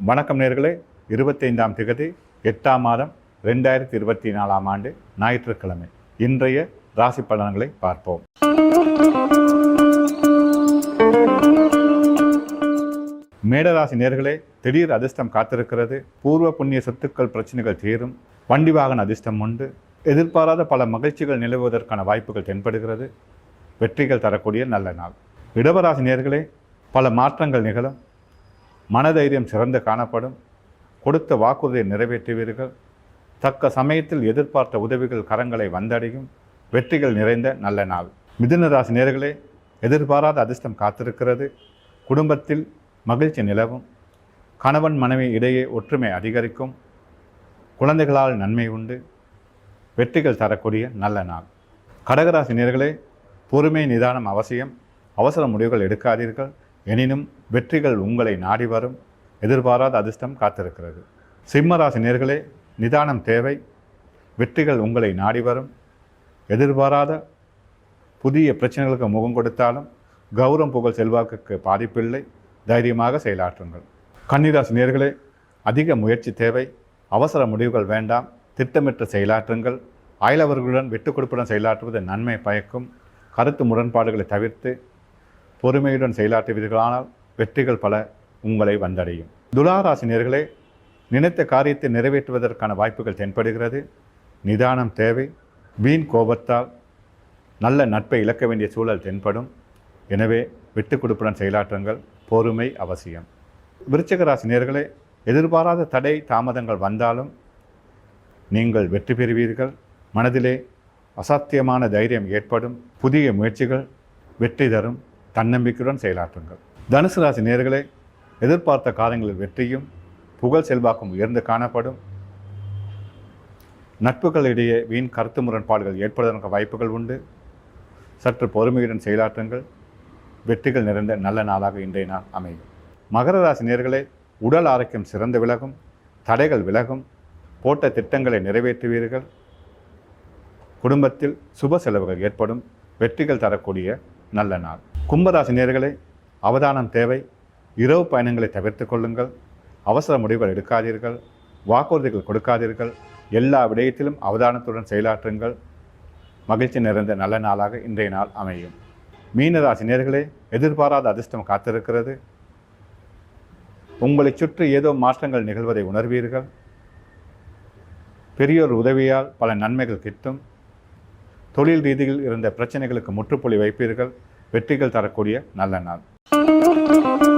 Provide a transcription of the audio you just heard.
வணக்கம் நேர்களே. இருபத்தைந்தாம் திகதி எட்டாம் மாதம் ரெண்டாயிரத்தி இருபத்தி நாலாம் ஆண்டு ஞாயிற்றுக்கிழமை. இன்றைய ராசி பலன்களை பார்ப்போம். மேடராசி நேர்களே திடீர் அதிர்ஷ்டம் காத்திருக்கிறது. பூர்வ புண்ணிய சொத்துக்கள் பிரச்சனைகள் தீரும். வண்டி வாகன அதிர்ஷ்டம் உண்டு. எதிர்பாராத பல மகிழ்ச்சிகள் நிலவுவதற்கான வாய்ப்புகள் தென்படுகிறது. வெற்றிகள் தரக்கூடிய நல்ல நாள். இடவராசி நேர்களே பல மாற்றங்கள் நிகழும். மனதைரியம் சிறந்து காணப்படும். கொடுத்த வாக்குறுதியை நிறைவேற்றுவீர்கள். தக்க சமயத்தில் எதிர்பார்த்த உதவிகள் கரங்களை வந்தடையும். வெற்றிகள் நிறைந்த நல்ல நாள். மிதுன ராசி நேர்களே எதிர்பாராத அதிர்ஷ்டம் காத்திருக்கிறது. குடும்பத்தில் மகிழ்ச்சி நிலவும். கணவன் மனைவி இடையே ஒற்றுமை அதிகரிக்கும். குழந்தைகளால் நன்மை உண்டு. வெற்றிகள் தரக்கூடிய நல்ல நாள். கடகராசி நேர்களே பொறுமை நிதானம் அவசியம். அவசர முடிவுகள் எடுக்காதீர்கள். எனினும் வெற்றிகள் உங்களை நாடி வரும். எதிர்பாராத அதிர்ஷ்டம் காத்திருக்கிறது. சிம்மராசி நேர்களே நிதானம் தேவை. வெற்றிகள் உங்களை நாடி வரும். எதிர்பாராத புதிய பிரச்சனைகளுக்கு முகம் கொடுத்தாலும் கௌரவம் புகழ் செல்வாக்குக்கு பாதிப்பில்லை. தைரியமாக செயலாற்றுங்கள். கன்னிராசி நேர்களே அதிக முயற்சி தேவை. அவசர முடிவுகள் வேண்டாம். திட்டமிட்டு செயலாற்றுங்கள். அயலவர்களுடன் விட்டுக் கொடுப்புடன் செயலாற்றுவது நன்மை பயக்கும். கருத்து முரண்பாடுகளை தவிர்த்து பொறுமையுடன் செயலாற்றுவீர்களானால் வெற்றிகள் பல உங்களை வந்தடையும். துலாராசி நினைத்த காரியத்தை நிறைவேற்றுவதற்கான வாய்ப்புகள் தென்படுகிறது. நிதானம் தேவை. வீண் கோபத்தால் நல்ல நட்பை இழக்க வேண்டிய சூழல் தென்படும். எனவே விட்டுக் கொடுப்புடன் செயலாற்றுங்கள். பொறுமை அவசியம். விருச்சிக நேர்களே எதிர்பாராத தடை தாமதங்கள் வந்தாலும் நீங்கள் வெற்றி பெறுவீர்கள். மனதிலே அசாத்தியமான தைரியம் ஏற்படும். புதிய முயற்சிகள் வெற்றி தரும். தன்னம்பிக்கையுடன் செயலாற்றுங்கள். தனுசு ராசி நேர்களை எதிர்பார்த்த காரியங்களில் வெற்றியும் புகழ் செல்வாக்கும் உயர்ந்து காணப்படும். நட்புகளிடையே வீண் கருத்து முரண்பாடுகள் ஏற்படுவதற்கு வாய்ப்புகள் உண்டு. சற்று பொறுமையுடன் செயலாற்றுங்கள். வெற்றிகள் நிறைந்த நல்ல நாளாக இன்றைய நாள் அமையும். மகர ராசி நேர்களை உடல் ஆரோக்கியம் சிறந்து விலகும் தடைகள் விலகும் போட்ட திட்டங்களை நிறைவேற்றுவீர்கள். குடும்பத்தில் சுப செலவுகள் ஏற்படும் வெற்றிகள் தரக்கூடிய நல்ல நாள். கும்பராசி நேர்களை அவதானம் தேவை. இரவு பயணங்களை தவிர்த்து கொள்ளுங்கள். அவசர முடிவுகள் எடுக்காதீர்கள். வாக்குறுதிகள் கொடுக்காதீர்கள். எல்லா விடயத்திலும் அவதானத்துடன் செயலாற்றுங்கள். மகிழ்ச்சி நிறைந்த நல்ல நாளாக இன்றைய நாள் அமையும். மீனராசி நேர்களே எதிர்பாராத அதிர்ஷ்டம் காத்திருக்கிறது. உங்களை சுற்றி ஏதோ மாற்றங்கள் நிகழ்வதை உணர்வீர்கள். பெரியோர் உதவியால் பல நன்மைகள் கிட்டும். தொழில் ரீதியில் இருந்த பிரச்சனைகளுக்கு முற்றுப்புள்ளி வைப்பீர்கள். வெற்றிகள் தரக்கூடிய நல்ல நாள்.